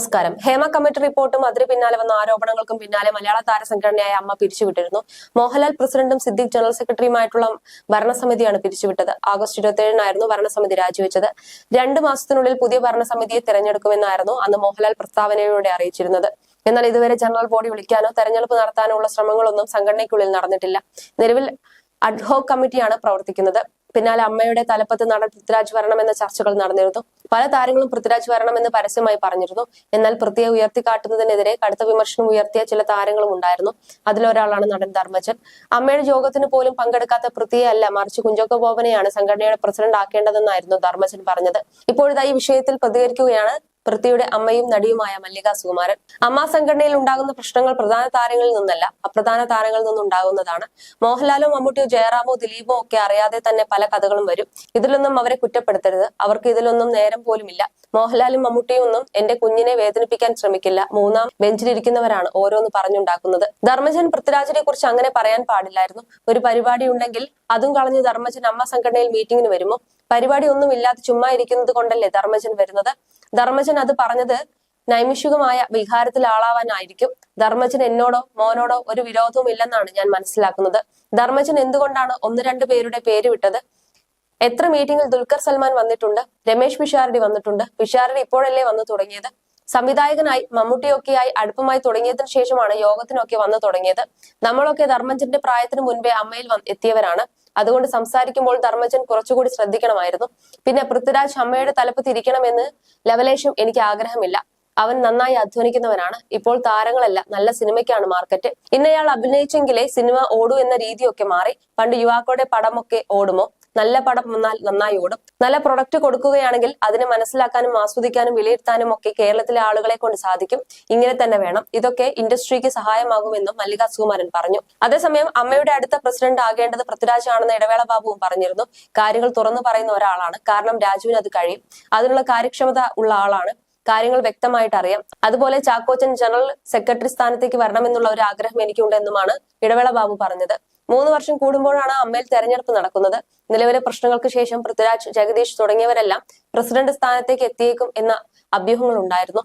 നമസ്കാരം. ഹേമ കമ്മിറ്റി റിപ്പോർട്ടും അതിന് പിന്നാലെ വന്ന ആരോപണങ്ങൾക്കും പിന്നാലെ മലയാള താരസംഘടനയായ അമ്മ പിരിച്ചുവിട്ടിരുന്നു. മോഹൻലാൽ പ്രസിഡന്റും സിദ്ദിഖ് ജനറൽ സെക്രട്ടറിയുമായിട്ടുള്ള ഭരണസമിതിയാണ് പിരിച്ചുവിട്ടത്. ആഗസ്റ്റ് ഇരുപത്തിയേഴിനായിരുന്നു ഭരണസമിതി രാജിവെച്ചത്. രണ്ട് മാസത്തിനുള്ളിൽ പുതിയ ഭരണസമിതിയെ തെരഞ്ഞെടുക്കുമെന്നായിരുന്നു അന്ന് മോഹൻലാൽ പ്രസ്താവനയിലൂടെ അറിയിച്ചിരുന്നത്. എന്നാൽ ഇതുവരെ ജനറൽ ബോഡി വിളിക്കാനോ തെരഞ്ഞെടുപ്പ് നടത്താനോ ഉള്ള ശ്രമങ്ങളൊന്നും സംഘടനയ്ക്കുള്ളിൽ നടന്നിട്ടില്ല. നിലവിൽ അഡ്ഹോക് കമ്മിറ്റിയാണ് പ്രവർത്തിക്കുന്നത്. പിന്നാലെ അമ്മയുടെ തലപ്പത്ത് നടൻ പൃഥ്വിരാജ് എന്ന ചർച്ചകൾ നടന്നിരുന്നു. പല താരങ്ങളും പൃഥ്വിരാജ് എന്ന് പരസ്യമായി പറഞ്ഞിരുന്നു. എന്നാൽ പൃഥ്വിയെ ഉയർത്തിക്കാട്ടുന്നതിനെതിരെ കടുത്ത വിമർശനം ഉയർത്തിയ ചില താരങ്ങളും ഉണ്ടായിരുന്നു. അതിലൊരാളാണ് നടൻ ധർമ്മജൻ. അമ്മയുടെ യോഗത്തിന് പോലും പങ്കെടുക്കാത്ത പൃഥ്വിയെ അല്ല മറിച്ച് കുഞ്ചോക്കോ ബോബനെയാണ് സംഘടനയുടെ പ്രസിഡന്റ് ആക്കേണ്ടതെന്നായിരുന്നു ധർമ്മജൻ പറഞ്ഞത്. ഇപ്പോഴത്തെ ഈ വിഷയത്തിൽ പ്രതികരിക്കുകയാണ് പൃഥ്വിയുടെ അമ്മയും നടിയുമായ മല്ലിക സുകുമാരൻ. അമ്മ സംഘടനയിൽ ഉണ്ടാകുന്ന പ്രശ്നങ്ങൾ പ്രധാന താരങ്ങളിൽ നിന്നല്ല അപ്രധാന താരങ്ങളിൽ നിന്നുണ്ടാകുന്നതാണ് മോഹൻലാലോ മമ്മൂട്ടിയോ ജയറാമോ ദിലീപോ ഒക്കെ അറിയാതെ തന്നെ പല കഥകളും വരും. ഇതിലൊന്നും അവരെ കുറ്റപ്പെടുത്തരുത്. അവർക്ക് ഇതിലൊന്നും നേരം പോലുമില്ല. മോഹൻലാലും മമ്മൂട്ടിയും ഒന്നും എന്റെ കുഞ്ഞിനെ വേദനിപ്പിക്കാൻ ശ്രമിക്കില്ല. മൂന്നാം ബെഞ്ചിലിരിക്കുന്നവരാണ് ഓരോന്ന് പറഞ്ഞുണ്ടാക്കുന്നത്. ധർമ്മജൻ പൃഥ്വിരാജിനെ കുറിച്ച് അങ്ങനെ പറയാൻ പാടില്ലായിരുന്നു. ഒരു പരിപാടി ഉണ്ടെങ്കിൽ അതും കളഞ്ഞ് ധർമ്മജൻ അമ്മ സംഘടനയിൽ മീറ്റിംഗിന് വരുമോ? പരിപാടി ഒന്നും ഇല്ലാതെ ചുമ്മാ ഇരിക്കുന്നത് കൊണ്ടല്ലേ ധർമ്മജൻ വരുന്നത്? ധർമ്മജൻ അത് പറഞ്ഞത് നൈമിഷികമായ വികാരത്തിൽ ആളാവാനായിരിക്കും. ധർമ്മജൻ എന്നോടോ മോനോടോ ഒരു വിരോധവും ഇല്ലെന്നാണ് ഞാൻ മനസ്സിലാക്കുന്നത്. ധർമ്മജൻ എന്തുകൊണ്ടാണ് ഒന്ന് രണ്ട് പേരുടെ പേര് വിട്ടത്? എത്ര മീറ്റിംഗിൽ ദുൽഖർ സൽമാൻ വന്നിട്ടുണ്ട്? രമേശ് പിഷാരടി വന്നിട്ടുണ്ട്. പിഷാരടി ഇപ്പോഴല്ലേ വന്നു തുടങ്ങിയത്? സംവിധായകനായി മമ്മൂട്ടിയൊക്കെയായി അടുപ്പമായി തുടങ്ങിയതിനു ശേഷമാണ് യോഗത്തിനൊക്കെ വന്നു തുടങ്ങിയത്. നമ്മളൊക്കെ ധർമ്മജന്റെ പ്രായത്തിന് മുൻപേ അമ്മയിൽ എത്തിയവരാണ്. അതുകൊണ്ട് സംസാരിക്കുമ്പോൾ ധർമ്മജൻ കുറച്ചുകൂടി ശ്രദ്ധിക്കണമായിരുന്നു. പിന്നെ പൃഥ്വിരാജ് അമ്മയുടെ തലപ്പത്ത് ഇരിക്കണമെന്ന് ലവലേശം എനിക്ക് ആഗ്രഹമില്ല. അവൻ നന്നായി അധ്വാനിക്കുന്നവനാണ്. ഇപ്പോൾ താരങ്ങളല്ല നല്ല സിനിമയ്ക്കാണ് മാർക്കറ്റ്. ഇന്നയാൾ അഭിനയിച്ചെങ്കിലേ സിനിമ ഓടൂ എന്ന രീതിയൊക്കെ മാറി. പണ്ട് യുവാക്കളുടെ പടമൊക്കെ ഓടുമോ? നല്ല പടം വന്നാൽ നന്നായി ഓടും. നല്ല പ്രൊഡക്റ്റ് കൊടുക്കുകയാണെങ്കിൽ അതിനെ മനസ്സിലാക്കാനും ആസ്വദിക്കാനും വിലയിരുത്താനും ഒക്കെ കേരളത്തിലെ ആളുകളെ കൊണ്ട് സാധിക്കും. ഇങ്ങനെ തന്നെ വേണം. ഇതൊക്കെ ഇൻഡസ്ട്രിക്ക് സഹായമാകുമെന്നും മല്ലിക സുകുമാരൻ പറഞ്ഞു. അതേസമയം അമ്മയുടെ അടുത്ത പ്രസിഡന്റ് ആകേണ്ടത് പൃഥ്വിരാജ് ആണെന്ന് ഇടവേള ബാബുവും പറഞ്ഞിരുന്നു. കാര്യങ്ങൾ തുറന്നു പറയുന്ന ഒരാളാണ്. കാരണം രാജുവിന് അത് കഴിയും. അതിനുള്ള കാര്യക്ഷമത ഉള്ള ആളാണ്. കാര്യങ്ങൾ വ്യക്തമായിട്ട് അറിയാം. അതുപോലെ ചാക്കോച്ചൻ ജനറൽ സെക്രട്ടറി സ്ഥാനത്തേക്ക് വരണമെന്നുള്ള ഒരു ആഗ്രഹം എനിക്കുണ്ടെന്നുമാണ് ഇടവേള ബാബു പറഞ്ഞത്. മൂന്ന് വർഷം കൂടുമ്പോഴാണ് അമ്മയിൽ തെരഞ്ഞെടുപ്പ് നടക്കുന്നത്. നിലവിലെ പ്രശ്നങ്ങൾക്ക് ശേഷം പൃഥ്വിരാജ് ജഗദീഷ് തുടങ്ങിയവരെല്ലാം പ്രസിഡന്റ് സ്ഥാനത്തേക്ക് എത്തിയേക്കും എന്ന അഭ്യൂഹങ്ങൾ ഉണ്ടായിരുന്നു